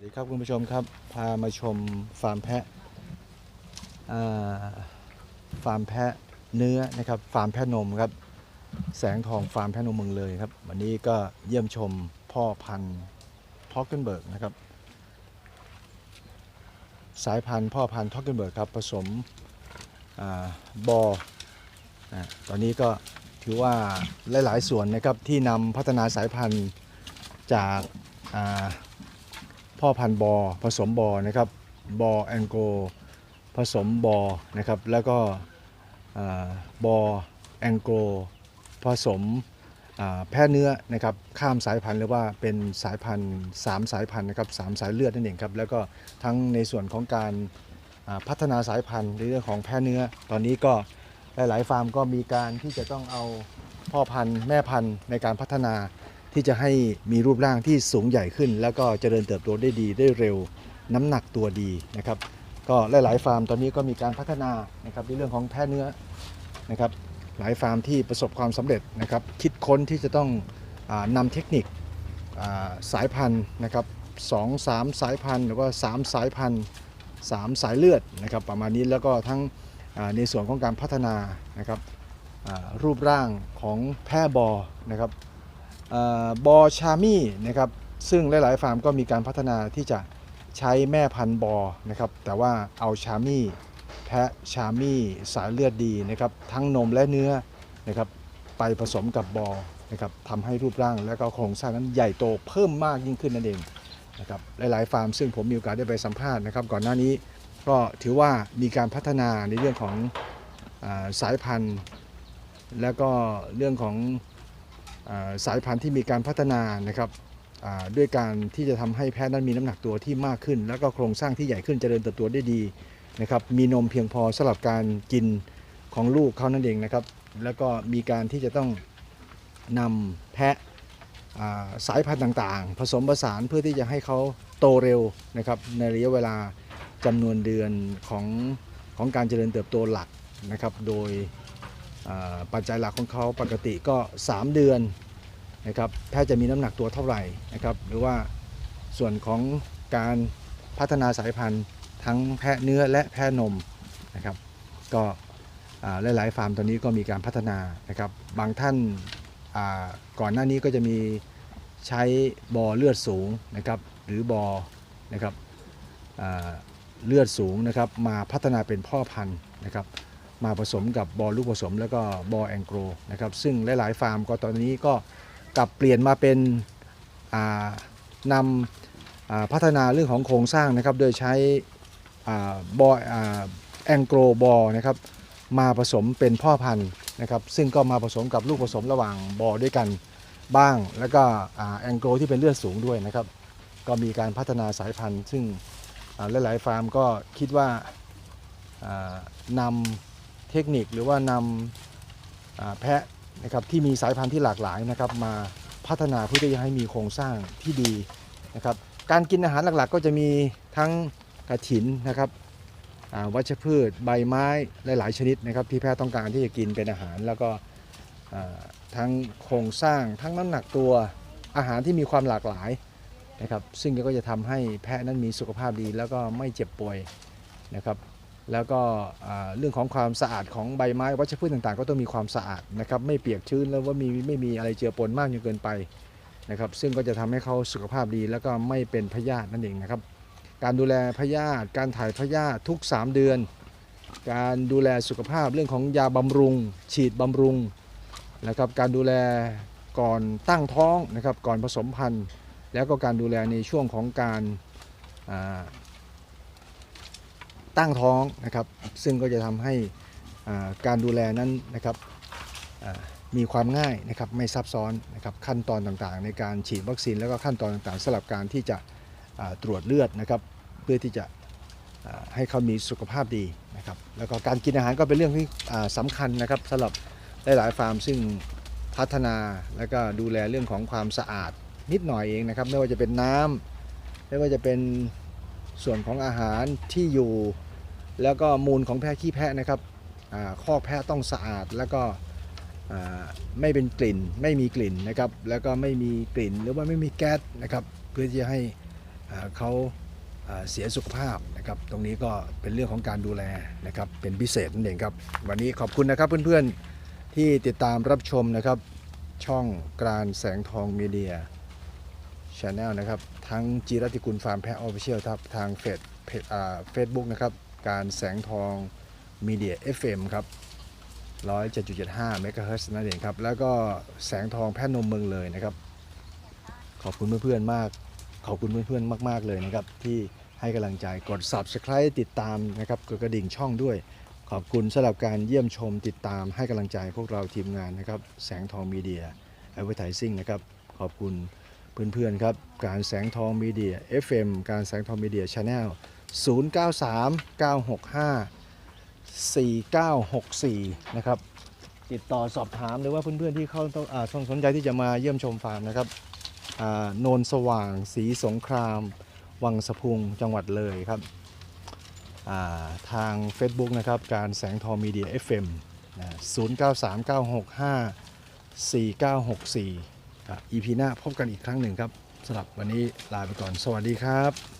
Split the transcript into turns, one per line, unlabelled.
สวัสดีครับคุณผู้ชมครับ พามาชมฟาร์มแพะฟาร์มแพะเนื้อนะครับฟาร์มแพะนมครับแสงทองฟาร์มแพะนมเมืองเลยครับวันนี้ก็เยี่ยมชมพ่อพันธุ์ทอกเกนเบิร์กนะครับสายพันธุ์พ่อพันธุ์ทอกเกนเบิร์กครับผสมอบอนะตอนนี้ก็ถือว่าหลาย ๆ ส่วนนะครับที่นำพัฒนาสายพันธุ์จากา พ่อพันธุ์บอผสมบอนะครับบอแองโกผสมบอนะครับแล้วก็อ่าบอแองโกผสมแพะเนื้อนะครับข้ามสายพันธุ์หรือว่าเป็นสายพันธุ์สามสายพันธุ์นะครับสามสายเลือดนั่นเองครับแล้วก็ทั้งในส่วนของการพัฒนาสายพันธุ์ในเรื่องของแพะเนื้อ ตอนนี้ก็หลาย ๆ ฟาร์มก็มีการที่จะต้องเอาพ่อพันธุ์แม่พันธุ์ในการพัฒนา ที่จะให้มีรูปร่างที่สูงใหญ่ขึ้น แล้วก็เจริญเติบโตได้ดีได้เร็ว น้ำหนักตัวดีนะครับ ก็หลาย ๆ ฟาร์มตอนนี้ก็มีการพัฒนานะครับในเรื่องของแพะเนื้อนะครับหลายฟาร์มที่ประสบความสำเร็จนะครับคิดค้นที่จะต้องอานำเทคนิคสายพันธุ์นะครับสองสามสายพันธุ์หรือว่า 3 สายพันธุ์สามสายเลือดนะครับประมาณนี้แล้วก็ทั้งในส่วนของการพัฒนานะครับรูปร่างของแพะบอนะครับ บอชามี่นะครับซึ่งหลาย ๆ ฟาร์มก็มีการพัฒนาที่จะใช้แม่พันธุ์บอนะครับแต่ว่าเอาชามี่แพะชามี่สายเลือดดีนะครับทั้งนมและเนื้อนะครับไปผสมกับบอนะครับทำให้รูปร่างและก็โครงสร้างนั้นใหญ่โตเพิ่มมากยิ่งขึ้นนั่นเองนะครับหลาย ๆ ฟาร์มซึ่งผมมีโอกาสได้ไปสัมภาษณ์นะครับก่อนหน้านี้ก็ถือว่ามีการพัฒนาในเรื่องของอสายพันธุ์ และก็เรื่องของ สายพันธุ์ที่มีการพัฒนานะครับด้วยการที่จะทำให้แพะนั้นมีน้ำหนักตัวที่มากขึ้น แล้วก็โครงสร้างที่ใหญ่ขึ้นเจริญเติบโตได้ดีนะครับมีนมเพียงพอสำหรับการกินของลูกเขานั่นเองนะครับ แล้วก็มีการที่จะต้องนำแพะสายพันธุ์ต่างๆ ผสมผสานเพื่อที่จะให้เขาโตเร็วนะครับในระยะเวลาจำนวนเดือนของของการเจริญเติบโตหลักนะครับ โดย ปัจจัยหลักของเขาปกติก็ 3 เดือนนะครับแพทย์จะมีน้ำหนักตัวเท่าไหร่นะครับหรือว่าส่วนของการพัฒนาสายพันธุ์ทั้งแพะเนื้อและแพะนมนะครับก็หลายๆฟาร์มตอนนี้ก็มีการพัฒนานะครับบางท่านาก่อนหน้านี้ก็จะมีใช้บอเลือดสูงนะครับหรือบอนะครับอ่าเลือดสูงนะครับมาพัฒนาเป็นพ่อพันธุ์นะครับ มาผสมกับบอลลูกผสม แล้วก็บอลแองโกรนะครับซึ่งหลาย ๆ ฟาร์มก็ตอนนี้ก็กลับเปลี่ยนมาเป็นนำพัฒนาเรื่องของโครงสร้างนะครับโดยใช้บอลแองโกรบอลนะครับมาผสมเป็นพ่อพันธุ์นะครับซึ่งก็มาผสมกับลูกผสมระหว่างบอลด้วยกันบ้าง แล้วก็แองโกรที่เป็นเลือดสูงด้วยนะครับก็มีการพัฒนาสายพันธุ์ ซึ่งหลาย ๆ ฟาร์มก็คิดว่านำ เทคนิคหรือว่านำแพะนะครับที่มีสายพันธุ์ที่หลากหลายนะครับมาพัฒนาเพื่อที่จะให้มีโครงสร้างที่ดีนะครับการกินอาหารหลักๆ ก็จะมีทั้งกระถินนะครับวัชพืช ใบไม้หลายๆ ชนิดนะครับที่แพะต้องการที่จะกินเป็นอาหาร แล้วก็ทั้งโครงสร้าง ทั้งน้ำหนักตัวอาหารที่มีความหลากหลายนะครับซึ่งก็จะทำให้แพะนั้นมีสุขภาพดีแล้วก็ไม่เจ็บป่วยนะครับ แล้วก็เรื่องของความสะอาดของใบไม้วัชพืชต่างๆ ก็ต้องมีความสะอาดนะครับไม่เปียกชื้นแล้วว่ามีไม่มีอะไรเจือปนมากจนเกินไปนะครับซึ่งก็จะทำให้เขาสุขภาพดีแล้วก็ไม่เป็นพยาธินั่นเองนะครับ การดูแลพยาธิการถ่ายพยาธิทุก 3 เดือน การดูแลสุขภาพเรื่องของยาบำรุง ฉีดบำรุงนะครับการดูแลก่อนตั้งท้องนะครับก่อนผสมพันธุ์ แล้วก็การดูแลในช่วงของการ ตั้งท้องนะครับ ซึ่งก็จะทำให้การดูแลนั้นนะครับมีความง่ายนะครับไม่ซับซ้อนนะครับขั้นตอนต่างๆ ในการฉีดวัคซีนแล้วก็ขั้นตอนต่างๆสำหรับการที่จะตรวจเลือดนะครับเพื่อที่จะให้เขามีสุขภาพดีนะครับแล้วก็การกินอาหารก็เป็นเรื่องที่อ่าสำคัญนะครับสำหรับหลายๆฟาร์มซึ่งพัฒนาแล้วก็ดูแลเรื่องของความสะอาดนิดหน่อยเองนะครับไม่ว่าจะเป็นน้ำไม่ว่าจะเป็นส่วนของอาหารที่อยู่ แล้วก็มูลของแพะขี้แพะนะครับอข้อกแพะต้องสะอาดแล้วก็ไม่เป็นกลิ่นไม่มีกลิ่นนะครับแล้วก็ไม่มีกลิ่นหรือว่าไม่มีแก๊สนะครับเพื่อที่จะให้เขาเสียสุขภาพนะครับตรงนี้ก็เป็นเรื่องของการดูแลนะครับเป็นพิเศษนั่นเองครับวันนี้ขอบคุณนะครับเพื่อนๆที่ติดตามรับชมนะครับช่องกรานแสงทองมีเดียช n แนลนะครับทั้งจีรติกุลฟาร์มแพะออฟฟิเชียลครับทางเฟซเฟซบุ๊กนะครับ การแสงทองมีเดีย FM ครับ107.75เมกะเฮิรตซ์นั่นเองครับ แล้วก็แสงทองแพทย์นมเมืองเลยนะครับ ขอบคุณเพื่อนๆมาก ขอบคุณเพื่อนๆมาก ๆ เลยนะครับ ที่ให้กำลังใจกด Subscribe ติดตามนะครับกดกระดิ่งช่องด้วย ขอบคุณสำหรับการเยี่ยมชมติดตามให้กำลังใจพวกเราทีมงานนะครับ แสงทองมีเดีย Advertising นะครับ ขอบคุณเพื่อนๆครับ การแสงทองมีเดีย FM การแสงทองมีเดีย Channel 093 965 4964 นะครับ ติดต่อสอบถามหรือว่าเพื่อนๆที่เขาต้องอาสนใจที่จะมาเยี่ยมชมฟาร์มนะครับโนนสว่างสีสงคราม วังสะพุงจังหวัดเลยครับาทาง Facebook นะครับ การแสงทอมีเดีย FM 093965 4964 ครับ EP หน้าพบกันอีกครั้งหนึ่งครับสำหรับวันนี้ลาไปก่อน สวัสดีครับ